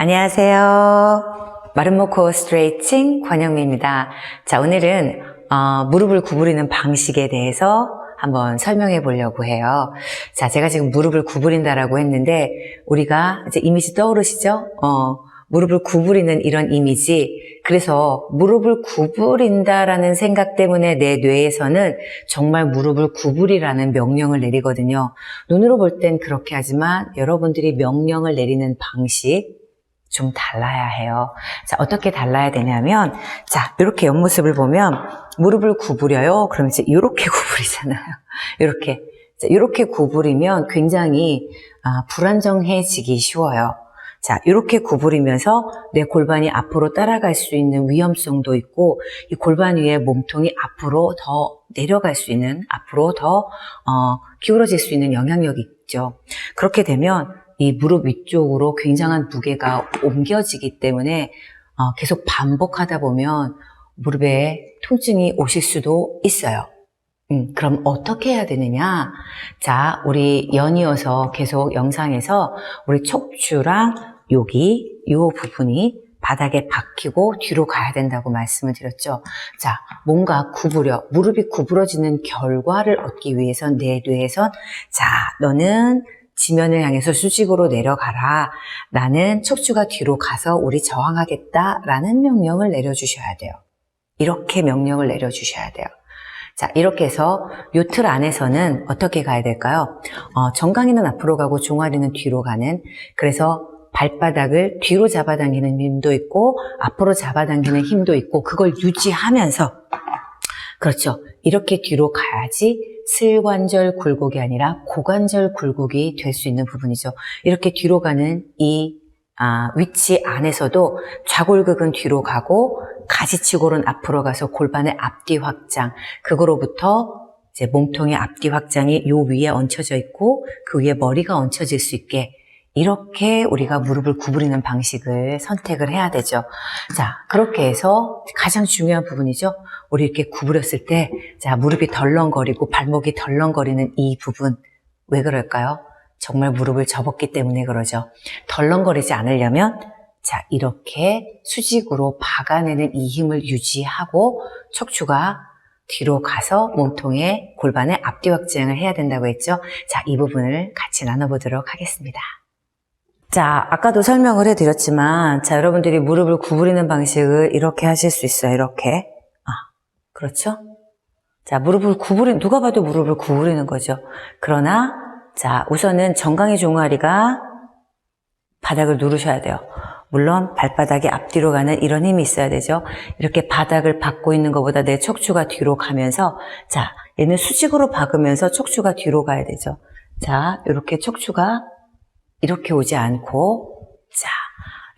안녕하세요. 마름모코 스트레이칭 권영미입니다. 자, 오늘은 어, 무릎을 구부리는 방식에 대해서 한번 설명해 보려고 해요. 자, 제가 지금 무릎을 구부린다라고 했는데 우리가 이제 이미지 떠오르시죠? 어, 무릎을 구부리는 이런 이미지. 그래서 무릎을 구부린다라는 생각 때문에 내 뇌에서는 정말 무릎을 구부리라는 명령을 내리거든요. 눈으로 볼 땐 그렇게 하지만 여러분들이 명령을 내리는 방식 좀 달라야 해요. 자, 어떻게 달라야 되냐면, 자, 이렇게 옆모습을 보면, 무릎을 구부려요. 그럼 이제 이렇게 구부리잖아요. 이렇게. 자, 이렇게 구부리면 굉장히 아, 불안정해지기 쉬워요. 자, 이렇게 구부리면서 내 골반이 앞으로 따라갈 수 있는 위험성도 있고, 이 골반 위에 몸통이 앞으로 더 내려갈 수 있는, 앞으로 더, 어, 기울어질 수 있는 영향력이 있죠. 그렇게 되면 이 무릎 위쪽으로 굉장한 무게가 옮겨지기 때문에 어, 계속 반복하다 보면 무릎에 통증이 오실 수도 있어요. 음, 그럼 어떻게 해야 되느냐? 자, 우리 연이어서 계속 영상에서 우리 척추랑 여기, 요 부분이 바닥에 박히고 뒤로 가야 된다고 말씀을 드렸죠. 자, 뭔가 구부려, 무릎이 구부러지는 결과를 얻기 위해선 내 뇌에선 자, 너는 지면을 향해서 수직으로 내려가라. 나는 척추가 뒤로 가서 우리 저항하겠다. 라는 명령을 내려주셔야 돼요. 이렇게 명령을 내려주셔야 돼요. 자, 이렇게 해서 요 틀 안에서는 어떻게 가야 될까요? 어, 정강이는 앞으로 가고 종아리는 뒤로 가는, 그래서 발바닥을 뒤로 잡아당기는 힘도 있고, 앞으로 잡아당기는 힘도 있고, 그걸 유지하면서, 그렇죠. 이렇게 뒤로 가야지 슬관절 굴곡이 아니라 고관절 굴곡이 될 수 있는 부분이죠. 이렇게 뒤로 가는 이 아, 위치 안에서도 좌골극은 뒤로 가고 가지치골은 앞으로 가서 골반의 앞뒤 확장 그거로부터 몸통의 앞뒤 확장이 요 위에 얹혀져 있고 그 위에 머리가 얹혀질 수 있게 이렇게 우리가 무릎을 구부리는 방식을 선택을 해야 되죠. 자, 그렇게 해서 가장 중요한 부분이죠. 우리 이렇게 구부렸을 때, 자, 무릎이 덜렁거리고 발목이 덜렁거리는 이 부분. 왜 그럴까요? 정말 무릎을 접었기 때문에 그러죠. 덜렁거리지 않으려면, 자, 이렇게 수직으로 박아내는 이 힘을 유지하고 척추가 뒤로 가서 몸통에 골반의 앞뒤 확장을 해야 된다고 했죠. 자, 이 부분을 같이 나눠보도록 하겠습니다. 자, 아까도 설명을 해드렸지만, 자, 여러분들이 무릎을 구부리는 방식을 이렇게 하실 수 있어요. 이렇게. 아, 그렇죠? 자, 무릎을 구부리, 누가 봐도 무릎을 구부리는 거죠. 그러나, 자, 우선은 정강이 종아리가 바닥을 누르셔야 돼요. 물론 발바닥이 앞뒤로 가는 이런 힘이 있어야 되죠. 이렇게 바닥을 박고 있는 것보다 내 척추가 뒤로 가면서, 자, 얘는 수직으로 박으면서 척추가 뒤로 가야 되죠. 자, 이렇게 척추가 이렇게 오지 않고 자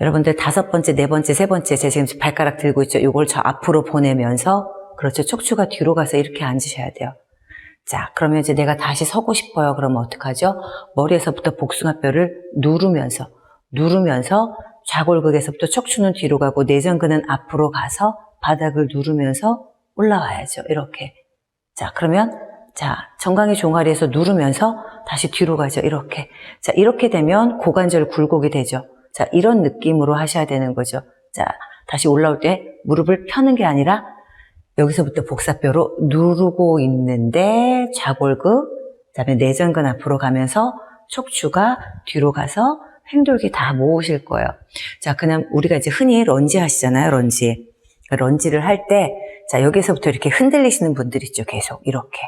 여러분들 다섯 번째, 네 번째, 세 번째 제가 지금 발가락 들고 있죠. 이걸 저 앞으로 보내면서 그렇죠. 척추가 뒤로 가서 이렇게 앉으셔야 돼요. 자 그러면 이제 내가 다시 서고 싶어요. 그러면 어떡하죠? 머리에서부터 복숭아뼈를 누르면서 누르면서 좌골극에서부터 척추는 뒤로 가고 내전근은 앞으로 가서 바닥을 누르면서 올라와야죠. 이렇게 자 그러면 자, 정강이 종아리에서 누르면서 다시 뒤로 가죠. 이렇게. 자, 이렇게 되면 고관절 굴곡이 되죠. 자, 이런 느낌으로 하셔야 되는 거죠. 자, 다시 올라올 때 무릎을 펴는 게 아니라 여기서부터 복사뼈로 누르고 있는데 좌골극, 그 다음에 내전근 앞으로 가면서 척추가 뒤로 가서 횡돌기 다 모으실 거예요. 자, 그냥 우리가 이제 흔히 런지 하시잖아요. 런지. 런지를 할 때, 자, 여기서부터 이렇게 흔들리시는 분들 있죠. 계속. 이렇게.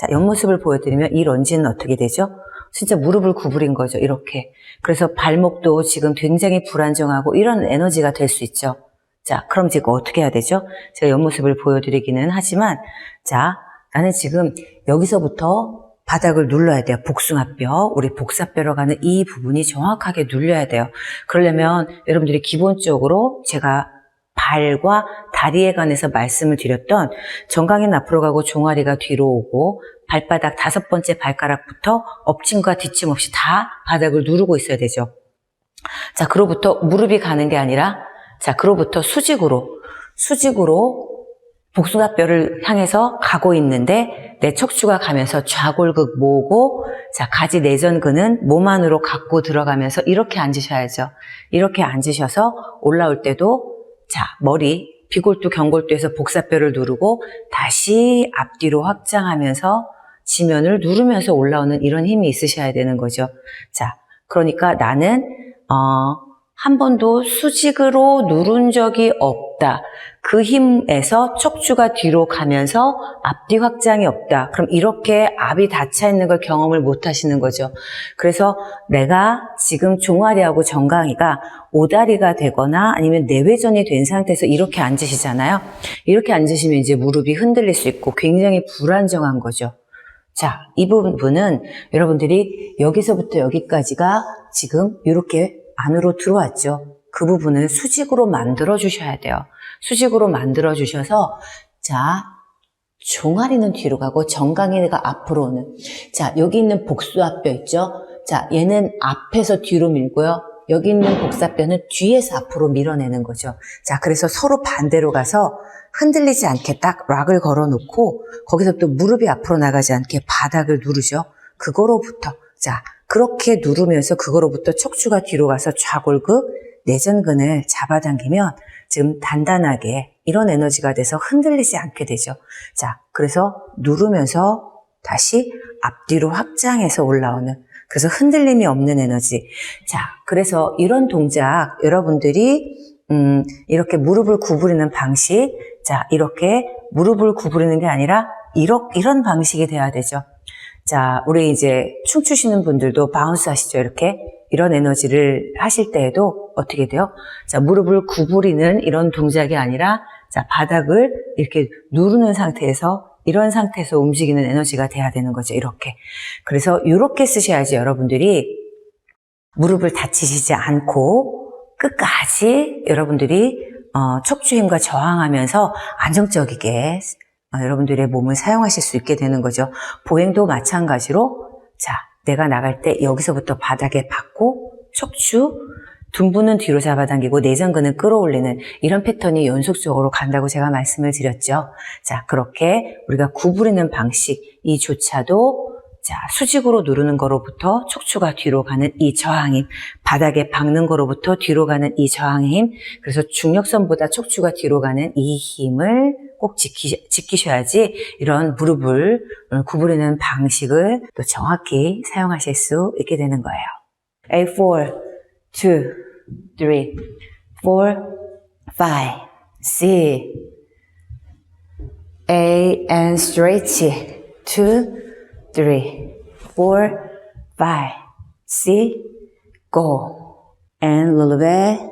자, 옆모습을 보여드리면 이 런지는 어떻게 되죠? 진짜 무릎을 구부린 거죠. 이렇게. 그래서 발목도 지금 굉장히 불안정하고 이런 에너지가 될 수 있죠. 자, 그럼 지금 어떻게 해야 되죠? 제가 옆모습을 보여드리기는 하지만, 자, 나는 지금 여기서부터 바닥을 눌러야 돼요. 복숭아뼈, 우리 복사뼈로 가는 이 부분이 정확하게 눌려야 돼요. 그러려면 여러분들이 기본적으로 제가 발과 다리에 관해서 말씀을 드렸던 정강이는 앞으로 가고 종아리가 뒤로 오고 발바닥 다섯 번째 발가락부터 엎침과 뒤침 없이 다 바닥을 누르고 있어야 되죠. 자, 그로부터 무릎이 가는 게 아니라 자, 그로부터 수직으로 수직으로 복숭아뼈를 향해서 가고 있는데 내 척추가 가면서 좌골극 모으고 자 가지 내전근은 몸 안으로 갖고 들어가면서 이렇게 앉으셔야죠. 이렇게 앉으셔서 올라올 때도 자 머리 비골두 경골두에서 복사뼈를 누르고 다시 앞뒤로 확장하면서 지면을 누르면서 올라오는 이런 힘이 있으셔야 되는 거죠. 자 그러니까 나는 어, 한 번도 수직으로 누른 적이 없다. 그 힘에서 척추가 뒤로 가면서 앞뒤 확장이 없다. 그럼 이렇게 앞이 닫혀 있는 걸 경험을 못 하시는 거죠. 그래서 내가 지금 종아리하고 정강이가 오다리가 되거나 아니면 내외전이 된 상태에서 이렇게 앉으시잖아요. 이렇게 앉으시면 이제 무릎이 흔들릴 수 있고 굉장히 불안정한 거죠. 자, 이 부분은 여러분들이 여기서부터 여기까지가 지금 이렇게 안으로 들어왔죠. 그 부분을 수직으로 만들어 주셔야 돼요. 수직으로 만들어 주셔서 자 종아리는 뒤로 가고 정강이가 앞으로 오는 자 여기 있는 복수합뼈 있죠. 자 얘는 앞에서 뒤로 밀고요. 여기 있는 복사뼈는 뒤에서 앞으로 밀어내는 거죠. 자 그래서 서로 반대로 가서 흔들리지 않게 딱 락을 걸어 놓고 거기서부터 무릎이 앞으로 나가지 않게 바닥을 누르죠. 그거로부터 자 그렇게 누르면서 그거로부터 척추가 뒤로 가서 좌골극, 내전근을 잡아당기면 지금 단단하게 이런 에너지가 돼서 흔들리지 않게 되죠. 자, 그래서 누르면서 다시 앞뒤로 확장해서 올라오는 그래서 흔들림이 없는 에너지. 자, 그래서 이런 동작 여러분들이 음, 이렇게 무릎을 구부리는 방식, 자, 이렇게 무릎을 구부리는 게 아니라 이런, 이런 방식이 돼야 되죠. 자, 우리 이제 춤추시는 분들도 바운스 하시죠. 이렇게. 이런 에너지를 하실 때에도 어떻게 돼요? 자, 무릎을 구부리는 이런 동작이 아니라, 자, 바닥을 이렇게 누르는 상태에서, 이런 상태에서 움직이는 에너지가 돼야 되는 거죠. 이렇게. 그래서 이렇게 쓰셔야지 여러분들이 무릎을 다치시지 않고 끝까지 여러분들이 어, 척추 힘과 저항하면서 안정적이게 어, 여러분들의 몸을 사용하실 수 있게 되는 거죠. 보행도 마찬가지로 자 내가 나갈 때 여기서부터 바닥에 받고 척추 둔부는 뒤로 잡아당기고 내전근은 끌어올리는 이런 패턴이 연속적으로 간다고 제가 말씀을 드렸죠. 자 그렇게 우리가 구부리는 방식 이조차도 자 수직으로 누르는 거로부터 척추가 뒤로 가는 이 저항힘 바닥에 박는 거로부터 뒤로 가는 이 저항힘 그래서 중력선보다 척추가 뒤로 가는 이 힘을 꼭 지키, 지키셔야지 이런 무릎을 구부리는 방식을 또 정확히 사용하실 수 있게 되는 거예요. A4, 2, 3, 4, 5, C, A and stretch, 2, 3, 4, 5, C, go, and a little bit.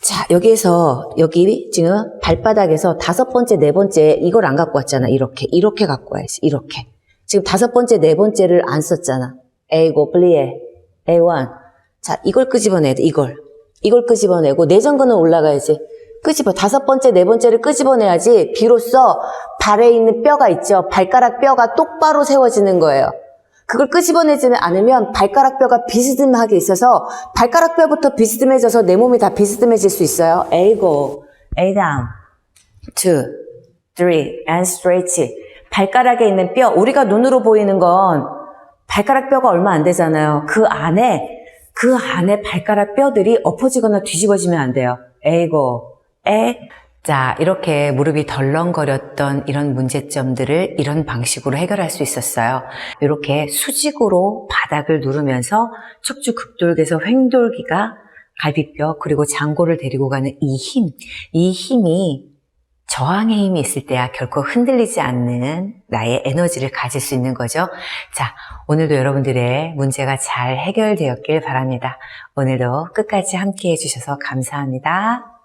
자, 여기에서, 여기 지금 발바닥에서 다섯 번째, 네 번째, 이걸 안 갖고 왔잖아. 이렇게. 이렇게 갖고 와야지. 이렇게. 지금 다섯 번째, 네 번째를 안 썼잖아. A고, 플리에. A1. 자, 이걸 끄집어내야 돼. 이걸. 이걸 끄집어내고, 내전근은 올라가야지. 끄집어. 다섯 번째, 네 번째를 끄집어내야지. 비로소 발에 있는 뼈가 있죠. 발가락 뼈가 똑바로 세워지는 거예요. 그걸 끄집어내지 않으면 발가락 뼈가 비스듬하게 있어서 발가락 뼈부터 비스듬해져서 내 몸이 다 비스듬해질 수 있어요. A고, A down, two, three, and stretch. 발가락에 있는 뼈, 우리가 눈으로 보이는 건 발가락 뼈가 얼마 안 되잖아요. 그 안에, 그 안에 발가락 뼈들이 엎어지거나 뒤집어지면 안 돼요. A고, A, 자, 이렇게 무릎이 덜렁거렸던 이런 문제점들을 이런 방식으로 해결할 수 있었어요. 이렇게 수직으로 바닥을 누르면서 척추 극돌기에서 횡돌기가 갈비뼈 그리고 장골을 데리고 가는 이 힘, 이 힘이 저항의 힘이 있을 때야 결코 흔들리지 않는 나의 에너지를 가질 수 있는 거죠. 자, 오늘도 여러분들의 문제가 잘 해결되었길 바랍니다. 오늘도 끝까지 함께 해주셔서 감사합니다.